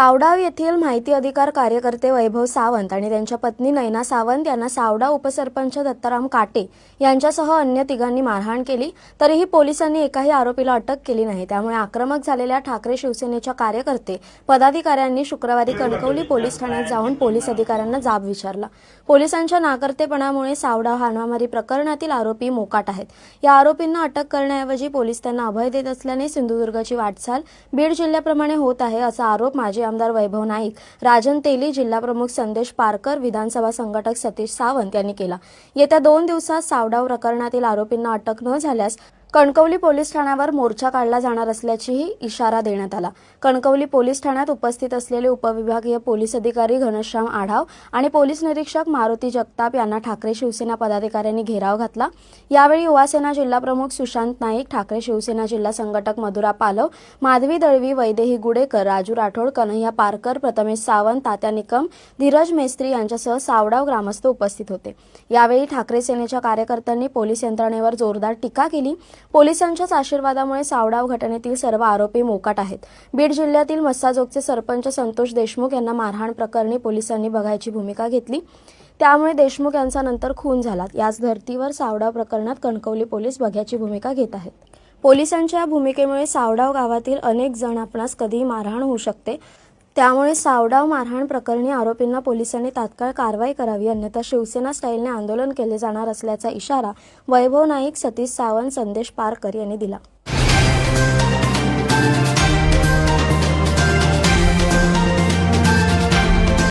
सावडाव येथील माहिती अधिकार कार्यकर्ते वैभव सावंत आणि त्यांच्या पत्नी नैना सावंत यांना सावडाव उपसरपंच दत्ताराम काटे यांच्यासह अन्य तिघांनी मारहाण केली. तरीही पोलिसांनी एकाही आरोपीला अटक केली नाही. त्यामुळे आक्रमक झालेल्या ठाकरे शिवसेनेच्या कार्यकर्ते पदाधिकाऱ्यांनी शुक्रवारी कणकवली पोलीस ठाण्यात जाऊन पोलीस अधिकाऱ्यांना जाब विचारला. पोलिसांच्या नाकर्तेपणामुळे सावडाव हाणामारी प्रकरणातील आरोपी मोकाट आहेत. या आरोपींना अटक करण्याऐवजी पोलीस त्यांना अभय देत असल्याने सिंधुदुर्गची वाटचाल बीड जिल्ह्याप्रमाणे होत आहे असा आरोप माजी आमदार वैभव नाईक राजन तेली जिल्हाप्रमुख संदेश पारकर विधानसभा संघटक सतीश सावंत यांनी केला. येत्या दोन दिवसात सावडाव प्रकरणातील आरोपींना अटक न झाल्यास कणकवली पोलीस ठाण्यावर मोर्चा काढला जाणार असल्याचीही इशारा देण्यात आला. कणकवली पोलीस ठाण्यात उपस्थित असलेले उपविभागीय पोलीस अधिकारी घनश्याम आढाव आणि पोलीस निरीक्षक मारुती जगताप यांना ठाकरे शिवसेना पदाधिकाऱ्यांनी घेराव घातला. यावेळी युवासेना जिल्हाप्रमुख सुशांत नाईक ठाकरे शिवसेना जिल्हा संघटक मधुरा पालव माधवी दळवी वैदेही गुडेकर राजू राठोड कन्हैया पारकर प्रथमेश सावंत तात्या निकम धीरज मेस्त्री यांच्यासह सावडाव ग्रामस्थ उपस्थित होते. यावेळी ठाकरे सेनेच्या कार्यकर्त्यांनी पोलीस यंत्रणेवर जोरदार टीका केली. पोलिसांच्याच आशीर्वादामुळे सावडाव घटनेतील सर्व आरोपी मोकाट आहेत. बीड जिल्ह्यातील मस्साजोगचे सरपंच संतोष देशमुख यांना मारहाण प्रकरणी पोलिसांनी बघायची भूमिका घेतली. त्यामुळे देशमुख यांचा नंतर खून झाला. याच धर्तीवर सावडाव प्रकरणात कणकवली पोलीस बघ्याची भूमिका घेत आहेत. पोलिसांच्या भूमिकेमुळे सावडाव गावातील अनेक जण आपणास कधीही मारहाण होऊ शकते. त्यामुळे सावडाव मारहाण प्रकरणी आरोपींना पोलिसांनी तात्काळ कारवाई करावी अन्यथा शिवसेना स्टाईलने आंदोलन केले जाणार असल्याचा इशारा वैभव नाईक सतीश सावंत संदेश पारकर यांनी दिला.